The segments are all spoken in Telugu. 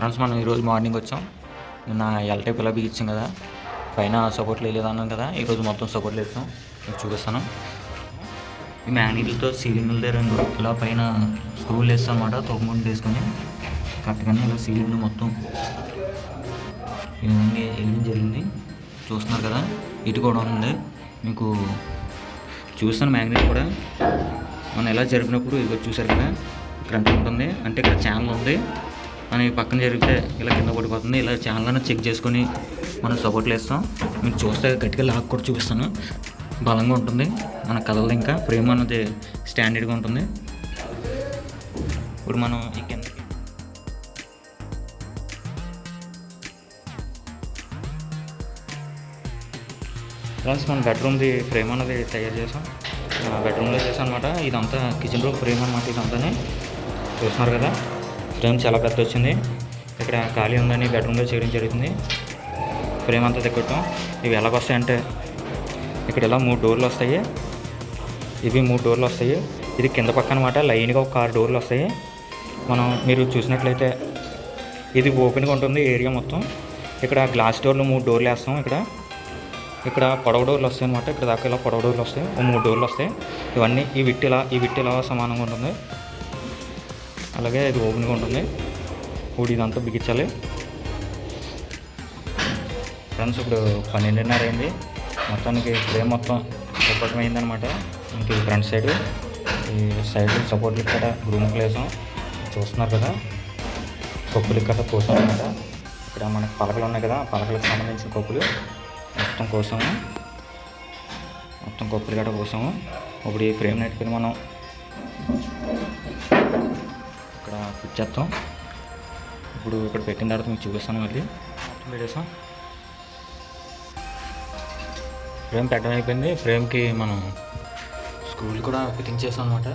ఫ్రెండ్స్ మనం ఈరోజు మార్నింగ్ వచ్చాం. నిన్న ఎల్ టైప్ ఇలా బిగించాం కదా పైన సపోర్ట్లు వేయలేదన్నాం కదా ఈరోజు మొత్తం సపోర్ట్లు వేస్తాం మీకు చూపిస్తాను. ఈ మ్యాగ్నెట్లతో సీలింగ్ల దగ్గర ఇలా పైన స్క్రూలు వేస్తాం తొమ్మిది వేసుకొని కరెక్ట్గానే ఇలా సీలింగ్ మొత్తం ఈ విధంగా వేయడం జరిగింది. చూస్తున్నారు కదా ఇటు కూడా ఉంది. మీకు చూస్తాను మ్యాగ్నెట్ కూడా. మనం ఎలా జరిపినప్పుడు ఇది చూసారు కదా ఇక్కడ ఉంటుంది. అంటే ఇక్కడ ఛానల్ ఉంది. మనం పక్కన జరిగితే ఇలా కింద పడిపోతుంది. ఇలా ఛానల్ చెక్ చేసుకొని మనం సపోర్ట్లు వేస్తాం మీరు చూస్తే గట్టిగా లాక్ కూడా చూపిస్తాను. బలంగా ఉంటుంది. మన కదలదు ఇంకా ఫ్రేమ్ అనేది స్టాండర్డ్గా ఉంటుంది. ఇప్పుడు మనం ఈ కింద ఫ్రెండ్స్ మన బెడ్రూమ్ది ఫ్రేమ్ అనేది తయారు చేసాం బెడ్రూమ్లో చేసాం అనమాట ఇదంతా కిచెన్ రూమ్ ఫ్రేమ్ అనమాట ఇదంతానే. చూస్తున్నారు కదా? ఫ్రేమ్ చాలా పెద్ద వచ్చింది ఇక్కడ ఖాళీ ఉందని బెడ్రూమ్లో చేయడం జరుగుతుంది. ఫ్రేమ్ అంతా తిక్కటం ఇవి ఎలాగొస్తాయంటే ఇక్కడ ఇలా మూడు డోర్లు వస్తాయి. ఇవి మూడు డోర్లు వస్తాయి. ఇది కింద పక్క అనమాట లైన్గా ఒక ఆరు డోర్లు వస్తాయి. మనం మీరు చూసినట్లయితే ఇది ఓపెన్గా ఉంటుంది ఏరియా మొత్తం. ఇక్కడ గ్లాస్ డోర్లు మూడు డోర్లు వేస్తాం ఇక్కడ. ఇక్కడ పొడవ డోర్లు వస్తాయి అనమాట ఇక్కడ దాకా ఇలా పొడవ డోర్లు వస్తాయి. ఓ మూడు డోర్లు వస్తాయి. ఇవన్నీ ఈ విట్టి ఇలా ఈ విట్టి ఇలా సమానంగా ఉంటుంది. అలాగే ఇది ఓపెన్గా ఉంటుంది. ఇప్పుడు ఇదంతా బిగించాలి. ఫ్రెండ్స్ ఇప్పుడు పన్నెండున్నర అయింది. మొత్తానికి ఫ్రేమ్ మొత్తం సపోర్ట్ అయిందనమాట ఇంక ఫ్రంట్ సైడ్. ఈ సైడ్ సపోర్ట్ ఇక్కడ గ్రూమ్ వేసాం చూస్తున్నారు కదా? కొప్పులు ఇక్కడ కోసాం అనమాట ఇక్కడ మనకి పలకలు ఉన్నాయి కదా? పలకలకు సంబంధించిన కొప్పులు మొత్తం కోసాము. మొత్తం కొప్పులు గట్ట కోసాము. ఇప్పుడు ఈ ఫ్రేమ్ నెట్టుకుని మనం ఇక్కడ ఫిట్ చేస్తాం ఇప్పుడు ఇక్కడ పెట్టిన తర్వాత మీకు చూపిస్తాను మళ్ళీ. మొత్తం ఫ్రేమ్ పెట్టడం అయిపోయింది. ఫ్రేమ్కి మనం స్క్రూలు కూడా ఫిట్టింగ్ చేసాం అనమాట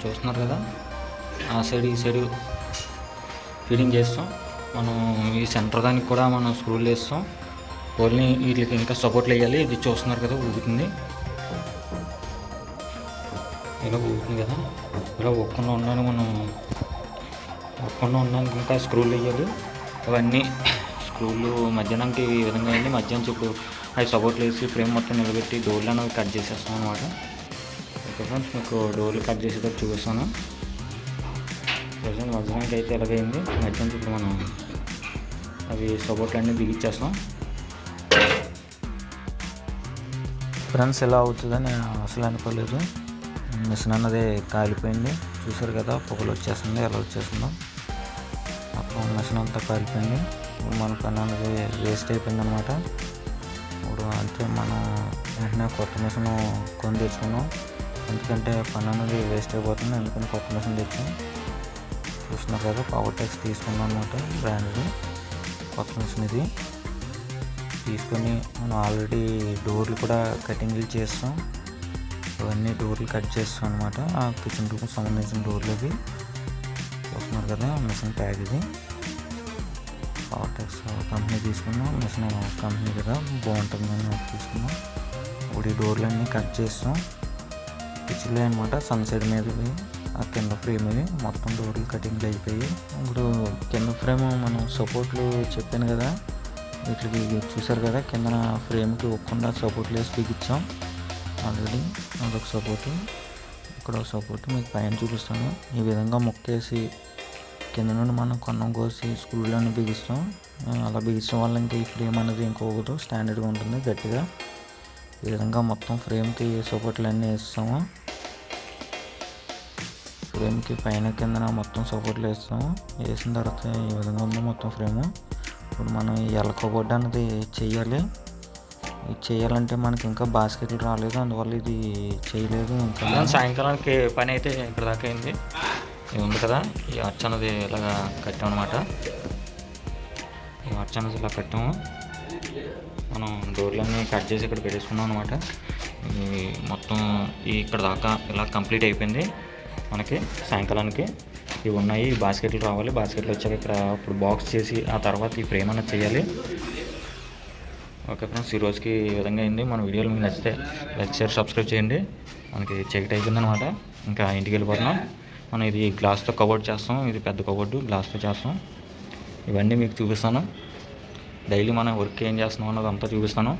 చూస్తున్నారు కదా? ఆ సైడ్ ఈ సైడ్ ఫిట్టింగ్ చేస్తాం. మనం ఈ సెంటర్ దానికి కూడా మనం స్క్రూలు వేస్తాం ఓన్లీ వీటికి ఇంకా సపోర్ట్లు వేయాలి. ఇది చూస్తున్నారు కదా ఊగుతుంది. ఇలా పోతుంది కదా. ఇలా ఒక్కకుండా ఉన్నాను మనం. ఒక్కకుండా ఉన్నాక ఇంకా స్క్రూలు వేయాలి అవన్నీ స్క్రూలు మధ్యాహ్నంకి ఈ విధంగా వెళ్ళి మధ్యాహ్నం ఇప్పుడు అవి సపోర్ట్లు వేసి ఫ్రేమ్ మొత్తం నిలబెట్టి డోర్లు అనేవి కట్ చేసేస్తాం అనమాట ఓకే ఫ్రెండ్స్ మీకు డోర్లు కట్ చేసేటప్పుడు చూపిస్తాను. ప్రజెంట్ మధ్యాహ్నానికి అయితే ఎలాగైంది? మధ్యాహ్నం చుట్టూ మనం. అవి సపోర్ట్లు అన్నీ బిగించేస్తాం ఫ్రెండ్స్ ఎలా అవుతుందని అసలు అనుకోలేదు. మిషన్ అన్నది కాలిపోయింది. చూసారు కదా పొగలు వచ్చేస్తుంది ఎలా వచ్చేస్తుందో. మొత్తం మిషన్ అంతా కాలిపోయింది. ఇప్పుడు మన పని అన్నది వేస్ట్ అయిపోయింది అనమాట ఇప్పుడు అంటే మనం వెంటనే కొత్త మిషన్ కొని తెచ్చుకున్నాం. ఎందుకంటే పని అన్నది వేస్ట్ అయిపోతుంది. అందుకని కొత్త మిషన్ తెచ్చాం. చూస్తున్నారు కదా పవర్ టెక్స్ తీసుకున్నాం అనమాట బ్రాండ్ది కొత్త మిషన్ ఇది. తీసుకొని మనం ఆల్రెడీ డోర్లు కూడా కటింగ్లు చేస్తాం. ఇవన్నీ డోర్లు కట్ చేస్తాం అనమాట ఆ కిచెన్ రూమ్కి సంబంధించిన డోర్లు ఇవి. చూస్తున్నారు కదా మిషన్ ట్యాగ్ ఇది. పవర్టెక్స్ కంపెనీ తీసుకున్నాం. మిషన్ కంపెనీ కదా బాగుంటుందని తీసుకున్నాం. ఇప్పుడు ఈ డోర్లు అన్నీ కట్ చేస్తాం. కిచెన్లో అనమాట సన్ సైడ్ మీదవి ఆ కింద ఫ్రేమ్ ఇవి. మొత్తం డోర్లు కటింగ్లు అయిపోయి. ఇప్పుడు కింద ఫ్రేమ్ మనం సపోర్ట్లు చెప్పాను కదా వీటికి చూసారు కదా కింద ఫ్రేమ్కి ఒక్కకుండా సపోర్ట్లు వేసి బిగించాం. ఆల్రెడీ అదొక సపోర్టు ఇక్కడ ఒక సపోర్ట్ మీకు పైన చూపిస్తాను. ఈ విధంగా మొక్కేసి కింద నుండి మనం కొన్నం కోసి స్క్రూలను బిగిస్తాం. అలా బిగించడం వల్ల ఇంకా ఈ ఫ్రేమ్ అనేది ఇంకొకటి స్టాండర్డ్గా ఉంటుంది గట్టిగా. ఈ విధంగా మొత్తం ఫ్రేమ్కి సపోర్ట్లు అన్నీ వేస్తాము. ఫ్రేమ్కి పైన కిందన మొత్తం సపోర్ట్లు వేస్తాము. వేసిన తర్వాత ఈ విధంగా ఉంది మొత్తం ఫ్రేము. ఇప్పుడు మనం ఎలకబోర్డు అనేది చెయ్యాలి ఇది చేయాలంటే మనకి ఇంకా బాస్కెట్లు రాలేదు అందువల్ల ఇది చేయలేదు ఇంకా. సాయంకాలానికి పని అయితే ఇక్కడ దాకా అయింది ఇది ఉంది కదా ఈ అర్చ అన్నది ఇలాగా కట్టామన్నమాట ఈ అర్చ అన్నది ఇలా కట్టాము. మనం డోర్లన్నీ కట్ చేసి ఇక్కడ పెట్టేసుకున్నాం అనమాట ఈ మొత్తం ఈ ఇక్కడ దాకా ఇలా కంప్లీట్ అయిపోయింది మనకి సాయంకాలానికి. ఇవి ఉన్నాయి ఈ బాస్కెట్లు రావాలి. బాస్కెట్లు వచ్చాక ఇక్కడ ఇప్పుడు బాక్స్ చేసి ఆ తర్వాత ఈ ఫ్రేమ్ అనేది చేయాలి. ఓకే ఫ్రెండ్స్ ఈ రోజుకి ఈ విధంగా అయింది. మన వీడియోలు మీకు నచ్చితే లైక్ షేర్ సబ్స్క్రైబ్ చేయండి. మనకి చెక్ అయిపోయిందనమాట ఇంకా ఇంటికి వెళ్ళిపోతున్నాం. మనం ఇది గ్లాస్తో కవర్డ్ చేస్తాం. ఇది పెద్ద కవర్డు గ్లాస్తో చేస్తాం. ఇవన్నీ మీకు చూపిస్తాను. డైలీ మనం వర్క్ ఏం చేస్తున్నాం అన్నది అంతా చూపిస్తాను.